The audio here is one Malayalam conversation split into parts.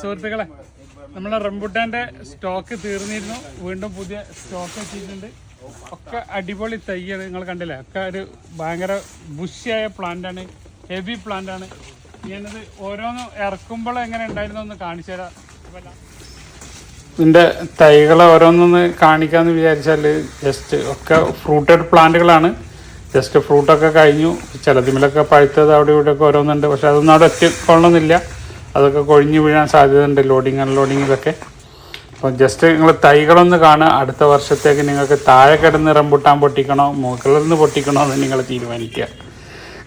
സുഹൃത്തുക്കളെ നമ്മളെ റംബുട്ടാന്റെ സ്റ്റോക്ക് തീർന്നിരുന്നു. വീണ്ടും പുതിയ സ്റ്റോക്ക് എത്തിയിട്ടുണ്ട്. ഒക്കെ അടിപൊളി തൈയാണ് നിങ്ങൾ കണ്ടില്ലേ? ഒക്കെ ഒരു ഭയങ്കര ബുഷിയായ പ്ലാന്റ് ആണ്. ഹെവി പ്ലാന്റ് ആണ്. ഞാനത് ഓരോന്നും ഇറക്കുമ്പോൾ എങ്ങനെ ഉണ്ടായിരുന്നു ഒന്ന് കാണിച്ചു തരാം. ഇതിന്റെ തൈകളെ ഓരോന്നൊന്ന് കാണിക്കാന്ന് വിചാരിച്ചാൽ ജസ്റ്റ് ഒക്കെ ഫ്രൂട്ടഡ് പ്ലാന്റുകളാണ് ജസ്റ്റ് ഫ്രൂട്ടൊക്കെ കഴിഞ്ഞു. ചിലതിമിലൊക്കെ പഴുത്തത് അവിടെ ഇവിടെയൊക്കെ ഓരോന്നുണ്ട്. പക്ഷെ അതൊന്നും അവിടെ എത്തിക്കൊള്ളുന്നില്ല അതൊക്കെ കൊഴിഞ്ഞു വീഴാൻ സാധ്യതയുണ്ട് ലോഡിങ് അൺലോഡിങ് ഇതൊക്കെ. അപ്പോൾ ജസ്റ്റ് നിങ്ങൾ തൈകളൊന്ന് കാണുക. അടുത്ത വർഷത്തേക്ക് നിങ്ങൾക്ക് താഴെ കിടന്ന് റംബുട്ടാൻ പൊട്ടിക്കണോ മുകളിൽ നിന്ന് പൊട്ടിക്കണോ എന്ന് നിങ്ങൾ തീരുമാനിക്കുക.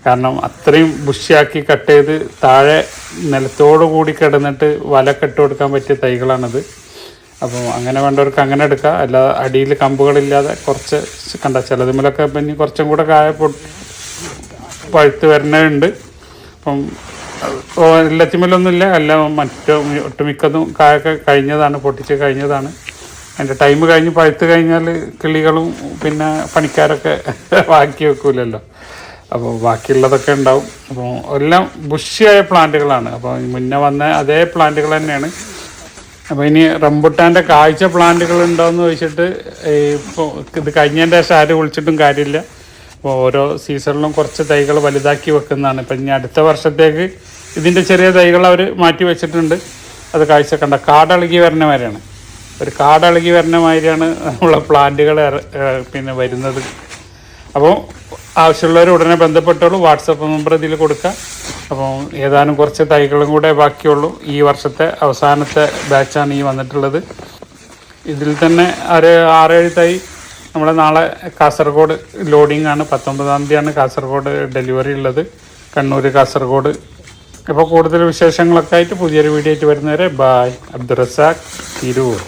കാരണം അത്രയും ബുഷിയാക്കി കട്ട് ചെയ്ത് താഴെ നിലത്തോടു കൂടി കിടന്നിട്ട് വല കെട്ട് കൊടുക്കാൻ പറ്റിയ തൈകളാണിത്. അപ്പോൾ അങ്ങനെ വേണ്ടവർക്ക് അങ്ങനെ എടുക്കുക. അല്ലാതെ അടിയിൽ കമ്പുകളില്ലാതെ കുറച്ച് കണ്ട ചിലതുമലൊക്കെ പിന്നെ കുറച്ചും കൂടെ കായ പൊ- പഴുത്ത് വരുന്നുണ്ട് അപ്പം ഇല്ല എല്ലാം മറ്റു ഒട്ടുമിക്കതും കായൊക്കെ കഴിഞ്ഞതാണ് പൊട്ടിച്ച് കഴിഞ്ഞതാണ്. അതിന്റെ ടൈം കഴിഞ്ഞ് പഴുത്ത് കഴിഞ്ഞാൽ കിളികളും പിന്നെ പണിക്കാരൊക്കെ ബാക്കി വെക്കൂലല്ലോ. അപ്പോൾ ബാക്കിയുള്ളതൊക്കെ ഉണ്ടാവും. അപ്പോൾ എല്ലാം ബുഷിയായ പ്ലാന്റുകളാണ്. അപ്പോൾ മുന്നേ വന്ന അതേ പ്ലാന്റുകൾ തന്നെയാണ്. അപ്പോൾ ഇനി റംബുട്ടാന്റെ കാഴ്ച പ്ലാന്റുകൾ ഉണ്ടോയെന്ന് ചോദിച്ചിട്ട് ഇപ്പോൾ ഇത് കഴിഞ്ഞതിന്റെ ശേഷം ആരും വിളിച്ചിട്ടും കാര്യമില്ല. അപ്പോൾ ഓരോ സീസണിലും കുറച്ച് തൈകൾ വലുതാക്കി വെക്കുന്നതാണ്. ഇപ്പം ഇനി അടുത്ത വർഷത്തേക്ക് ഇതിന്റെ ചെറിയ തൈകൾ അവർ മാറ്റി വെച്ചിട്ടുണ്ട്. അത് കാഴ്ച കണ്ട കാടളകി വരുന്ന ഒരു കാടളകി വരുന്ന മാതിരിയാണ് ഉള്ള പ്ലാന്റുകൾ പിന്നെ വരുന്നത്. അപ്പോൾ ആവശ്യമുള്ളവർ ഉടനെ ബന്ധപ്പെട്ടോളൂ. വാട്സപ്പ് നമ്പർ ഇതിൽ കൊടുക്കുക അപ്പോൾ ഏതാനും കുറച്ച് തൈകളും കൂടെ ബാക്കിയുള്ളൂ. ഈ വർഷത്തെ അവസാനത്തെ ബാച്ചാണ് ഈ വന്നിട്ടുള്ളത്. ഇതിൽ തന്നെ ഒരു ആറേഴ് തൈ നമ്മൾ നാളെ കാസർഗോഡ് ലോഡിംഗ് ആണ് പത്തൊമ്പതാം തീയതിയാണ് കാസർഗോഡ് ഡെലിവറി ഉള്ളത്. കണ്ണൂർ കാസർഗോഡ്. അപ്പോൾ കൂടുതൽ വിശേഷങ്ങളൊക്കെ ആയിട്ട് പുതിയൊരു വീഡിയോ ആയിട്ട് വരുന്നവരെ ബായ് അബ്ദുറസാഖ് തിരൂർ.